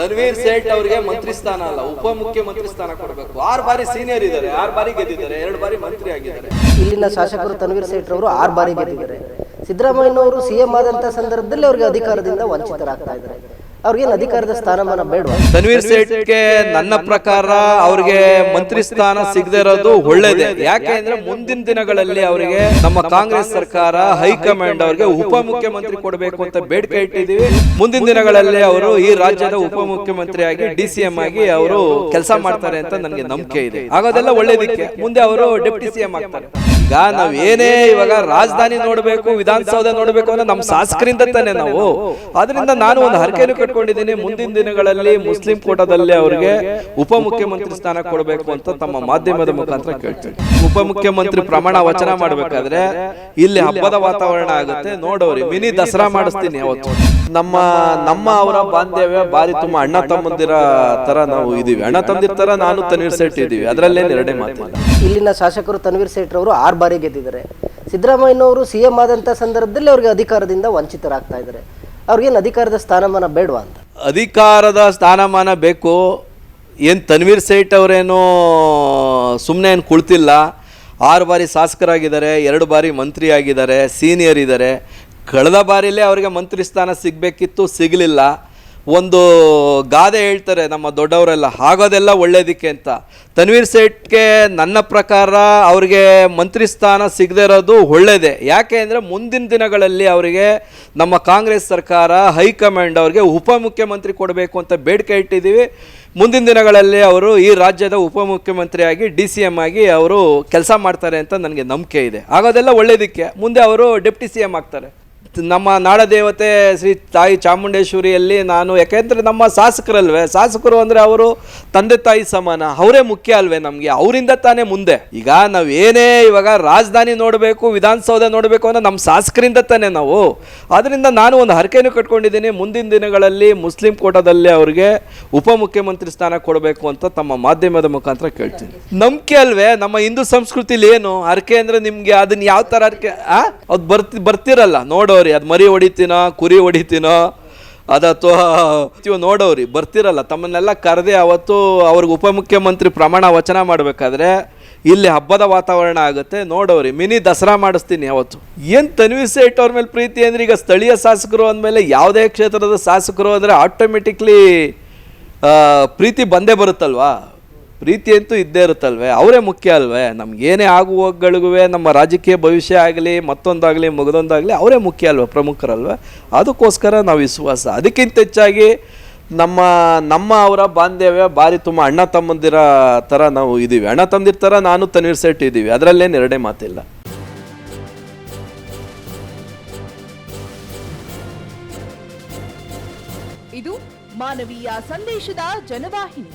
ತನ್ವೀರ್ ಸೇಠ್ ಅವರಿಗೆ ಮಂತ್ರಿ ಸ್ಥಾನ ಅಲ್ಲ, ಉಪಮುಖ್ಯಮಂತ್ರಿ ಸ್ಥಾನ ಕೊಡಬೇಕು. ಆರು ಬಾರಿ ಸೀನಿಯರ್ ಇದ್ದಾರೆ, ಆರು ಬಾರಿ ಗೆದ್ದಿದ್ದಾರೆ, ಎರಡು ಬಾರಿ ಮಂತ್ರಿ ಆಗಿದ್ದಾರೆ. ಇಲ್ಲಿನ ಶಾಸಕರು ತನ್ವೀರ್ ಸೇಠ್ರವರು ಆರು ಬಾರಿ ಗೆದ್ದಿದ್ದಾರೆ. ಸಿದ್ದರಾಮಯ್ಯನವರು ಸಿಎಂ ಆದಂತಹ ಸಂದರ್ಭದಲ್ಲಿ ಅವರಿಗೆ ಅಧಿಕಾರದಿಂದ ವಂಚಿತರಾಗ್ತಾ ಇದ್ದಾರೆ. ಅವ್ರಿಗೇನು ಅಧಿಕಾರದ ಸ್ಥಾನಮಾನ ಬೇಡವಾ? ತನ್ವೀರ್ ಸೇಠ್ಗೆ ನನ್ನ ಪ್ರಕಾರ ಅವ್ರಿಗೆ ಮಂತ್ರಿ ಸ್ಥಾನ ಸಿಗದೆ ಇರೋದು ಒಳ್ಳೇದೇ. ಯಾಕೆ ಅಂದ್ರೆ ಮುಂದಿನ ದಿನಗಳಲ್ಲಿ ಅವರಿಗೆ ನಮ್ಮ ಕಾಂಗ್ರೆಸ್ ಸರ್ಕಾರ ಹೈಕಮಾಂಡ್ ಅವರಿಗೆ ಉಪಮುಖ್ಯಮಂತ್ರಿ ಕೊಡಬೇಕು ಅಂತ ಬೇಡಿಕೆ ಇಟ್ಟಿದ್ದೀವಿ. ಮುಂದಿನ ದಿನಗಳಲ್ಲಿ ಅವರು ಈ ರಾಜ್ಯದ ಉಪಮುಖ್ಯಮಂತ್ರಿಯಾಗಿ ಡಿ ಸಿ ಎಂ ಆಗಿ ಅವರು ಕೆಲಸ ಮಾಡ್ತಾರೆ ಅಂತ ನನಗೆ ನಂಬಿಕೆ ಇದೆ. ಆಗೋದೆಲ್ಲ ಒಳ್ಳೇದಕ್ಕೆ. ಮುಂದೆ ಅವರು ಡೆಪ್ಟಿ ಸಿ ಎಂ ಆಗ್ತಾರೆ. ಈಗ ನಾವ್ ಏನೇ ಇವಾಗ ರಾಜಧಾನಿ ನೋಡ್ಬೇಕು, ವಿಧಾನಸೌಧ ನೋಡ್ಬೇಕು ಅಂದ್ರೆ ನಮ್ಮ ಶಾಸಕರಿಂದ ತಾನೆ ನಾವು. ಅದರಿಂದ ನಾನು ಒಂದು ಹರಕೆಯನ್ನು ಕಟ್ಕೊಂಡಿದ್ದೀನಿ. ಮುಂದಿನ ದಿನಗಳಲ್ಲಿ ಮುಸ್ಲಿಂ ಕೋಟಾದಲ್ಲಿ ಅವರಿಗೆ ಉಪಮುಖ್ಯಮಂತ್ರಿ ಸ್ಥಾನ ಕೊಡಬೇಕು ಅಂತ ತಮ್ಮ ಮಾಧ್ಯಮದ ಮುಖಾಂತರ ಕೇಳ್ತೀನಿ. ಉಪಮುಖ್ಯಮಂತ್ರಿ ಪ್ರಮಾಣ ವಚನ ಮಾಡ್ಬೇಕಾದ್ರೆ ಇಲ್ಲಿ ಹಬ್ಬದ ವಾತಾವರಣ ಆಗುತ್ತೆ. ನೋಡೋರಿ ಮಿನಿ ದಸರಾ ಮಾಡಿಸ್ತೀನಿ ಅವತ್ತು ನಮ್ಮ ನಮ್ಮ ಅವರ ಬಾಂಧವ್ಯ ಬಾರಿ ತುಂಬಾ ಅಣ್ಣ ತಮ್ಮಂದಿರ ತರ ನಾವು ಇದೀವಿ ಅಣ್ಣ ತಮ್ಮದಿರ ತರ ನಾನು ತನ್ವೀರ್ ಸೇಠ್ ಇದೀವಿ ಅದರಲ್ಲೇ ಎರಡೇ ಮಾತು. ಇಲ್ಲಿನ ಶಾಸಕರು ತನ್ವೀರ್ ಸೇಠ್ರವರು ಆರು ಬಾರಿ ಗೆದ್ದಿದ್ದಾರೆ. ಸಿದ್ದರಾಮಯ್ಯನವರು ಸಿ ಎಂ ಆದಂಥ ಸಂದರ್ಭದಲ್ಲಿ ಅವರಿಗೆ ಅಧಿಕಾರದಿಂದ ವಂಚಿತರಾಗ್ತಾ ಇದ್ದಾರೆ. ಅವ್ರಿಗೇನು ಅಧಿಕಾರದ ಸ್ಥಾನಮಾನ ಬೇಡವಾ ಅಂತ? ಅಧಿಕಾರದ ಸ್ಥಾನಮಾನ ಬೇಕು. ಏನು ತನ್ವೀರ್ ಸೇಠ್ ಅವರೇನು ಸುಮ್ಮನೆ ಏನು ಕುಳ್ತಿಲ್ಲ. ಆರು ಬಾರಿ ಶಾಸಕರಾಗಿದ್ದಾರೆ ಎರಡು ಬಾರಿ ಮಂತ್ರಿ ಆಗಿದ್ದಾರೆ ಸೀನಿಯರ್ ಇದ್ದಾರೆ. ಕಳೆದ ಬಾರಿಲೇ ಅವರಿಗೆ ಮಂತ್ರಿ ಸ್ಥಾನ ಸಿಗಬೇಕಿತ್ತು, ಸಿಗಲಿಲ್ಲ. ಒಂದು ಗಾದೆ ಹೇಳ್ತಾರೆ ನಮ್ಮ ದೊಡ್ಡವರೆಲ್ಲ ಆಗೋದೆಲ್ಲ ಒಳ್ಳೇದಕ್ಕೆ ಅಂತ. ತನ್ವೀರ್ ಸೇಠ್ಗೆ ನನ್ನ ಪ್ರಕಾರ ಅವರಿಗೆ ಮಂತ್ರಿ ಸ್ಥಾನ ಸಿಗದೇ ಇರೋದು ಒಳ್ಳೇದೇ. ಯಾಕೆ ಅಂದರೆ ಮುಂದಿನ ದಿನಗಳಲ್ಲಿ ಅವರಿಗೆ ನಮ್ಮ ಕಾಂಗ್ರೆಸ್ ಸರ್ಕಾರ, ಹೈಕಮಾಂಡ್ ಅವರಿಗೆ ಉಪಮುಖ್ಯಮಂತ್ರಿ ಕೊಡಬೇಕು ಅಂತ ಬೇಡಿಕೆ ಇಟ್ಟಿದ್ದೀವಿ. ಮುಂದಿನ ದಿನಗಳಲ್ಲಿ ಅವರು ಈ ರಾಜ್ಯದ ಉಪಮುಖ್ಯಮಂತ್ರಿಯಾಗಿ, ಡಿ ಸಿ ಎಂ ಆಗಿ ಅವರು ಕೆಲಸ ಮಾಡ್ತಾರೆ ಅಂತ ನನಗೆ ನಂಬಿಕೆ ಇದೆ. ಆಗೋದೆಲ್ಲ ಒಳ್ಳೇದಕ್ಕೆ. ಮುಂದೆ ಅವರು ಡೆಪ್ಟಿ ಸಿ ಎಂ ಆಗ್ತಾರೆ. ನಮ್ಮ ನಾಡದೇವತೆ ಶ್ರೀ ತಾಯಿ ಚಾಮುಂಡೇಶ್ವರಿಯಲ್ಲಿ ನಾನು ಯಾಕೆಂದರೆ ನಮ್ಮ ಶಾಸಕರಲ್ವೇ? ಶಾಸಕರು ಅಂದರೆ ಅವರು ತಂದೆ ತಾಯಿ ಸಮಾನ, ಅವರೇ ಮುಖ್ಯ ಅಲ್ವೇ ನಮಗೆ? ಅವರಿಂದ ತಾನೇ ಮುಂದೆ. ಈಗ ನಾವು ಏನೇ ಇವಾಗ ರಾಜಧಾನಿ ನೋಡಬೇಕು, ವಿಧಾನಸೌಧ ನೋಡಬೇಕು ಅಂದರೆ ನಮ್ಮ ಶಾಸಕರಿಂದ ತಾನೇ ನಾವು. ಅದರಿಂದ ನಾನು ಒಂದು ಹರಕೆಯನ್ನು ಕಟ್ಕೊಂಡಿದ್ದೀನಿ. ಮುಂದಿನ ದಿನಗಳಲ್ಲಿ ಮುಸ್ಲಿಂ ಕೋಟಾದಲ್ಲಿ ಅವರಿಗೆ ಉಪಮುಖ್ಯಮಂತ್ರಿ ಸ್ಥಾನ ಕೊಡಬೇಕು ಅಂತ ತಮ್ಮ ಮಾಧ್ಯಮದ ಮುಖಾಂತರ ಕೇಳ್ತೀನಿ. ನಂಬಿಕೆ ಅಲ್ವೇ? ನಮ್ಮ ಹಿಂದೂ ಸಂಸ್ಕೃತಿಲಿ ಏನು? ಹರಕೆ ಅಂದರೆ ನಿಮಗೆ ಅದನ್ನು ಯಾವ ಥರ ಹರಕೆ ಅದು ಬರ್ತಿ, ಬರ್ತಿರಲ್ಲ ನೋಡೋರಿ ಅದು ಮರಿ ಹೊಡಿತೀನೋ, ಕುರಿ ಹೊಡಿತೀನೋ? ಅದು ಅಥವಾ ನೋಡೋರಿ ಬರ್ತಿರಲ್ಲ, ತಮ್ಮನ್ನೆಲ್ಲ ಕರೆದೇ ಅವತ್ತು ಅವ್ರಿಗೆ ಉಪಮುಖ್ಯಮಂತ್ರಿ ಪ್ರಮಾಣ ವಚನ ಮಾಡಬೇಕಾದ್ರೆ ಇಲ್ಲಿ ಹಬ್ಬದ ವಾತಾವರಣ ಆಗುತ್ತೆ ನೋಡೋರಿ ಮಿನಿ ದಸರಾ ಮಾಡಿಸ್ತೀನಿ ಅವತ್ತು ಏನು ತನ್ವಿ ಸೇಟ್ ಅವ್ರ ಮೇಲೆ ಪ್ರೀತಿ ಅಂದ್ರೆ ಈಗ ಸ್ಥಳೀಯ ಶಾಸಕರು ಅಂದಮೇಲೆ ಯಾವುದೇ ಕ್ಷೇತ್ರದ ಶಾಸಕರು ಅಂದರೆ ಆಟೋಮೆಟಿಕ್ಲಿ ಪ್ರೀತಿ ಬಂದೇ ಬರುತ್ತಲ್ವಾ? ಪ್ರೀತಿ ಅಂತೂ ಇದ್ದೇ ಇರುತ್ತಲ್ವೇ? ಅವರೇ ಮುಖ್ಯ ಅಲ್ವೇ? ನಮಗೇನೇ ಆಗುವಗಳಿಗೂ ನಮ್ಮ ರಾಜಕೀಯ ಭವಿಷ್ಯ ಆಗಲಿ, ಮತ್ತೊಂದಾಗಲಿ, ಮಗದೊಂದಾಗಲಿ, ಅವರೇ ಮುಖ್ಯ ಅಲ್ವ, ಪ್ರಮುಖರಲ್ವೇ? ಅದಕ್ಕೋಸ್ಕರ ನಾವು ವಿಶ್ವಾಸ ಅದಕ್ಕಿಂತ ಹೆಚ್ಚಾಗಿ ನಮ್ಮ ನಮ್ಮ ಅವರ ಬಾಂಧವ್ಯ ಬಾರಿ ತುಂಬ ಅಣ್ಣ ತಮ್ಮಂದಿರ ಥರ ನಾವು ಇದ್ದೀವಿ ಅಣ್ಣ ತಮ್ಮದಿರ ಥರ ನಾನು ತನ್ವೀರ್ ಸೆಟ್ ಇದ್ದೀವಿ. ಅದರಲ್ಲೇನು ಎರಡೇ ಮಾತಿಲ್ಲ. ಇದು ಮಾನವೀಯ ಸಂದೇಶದ ಜನವಾಹಿನಿ.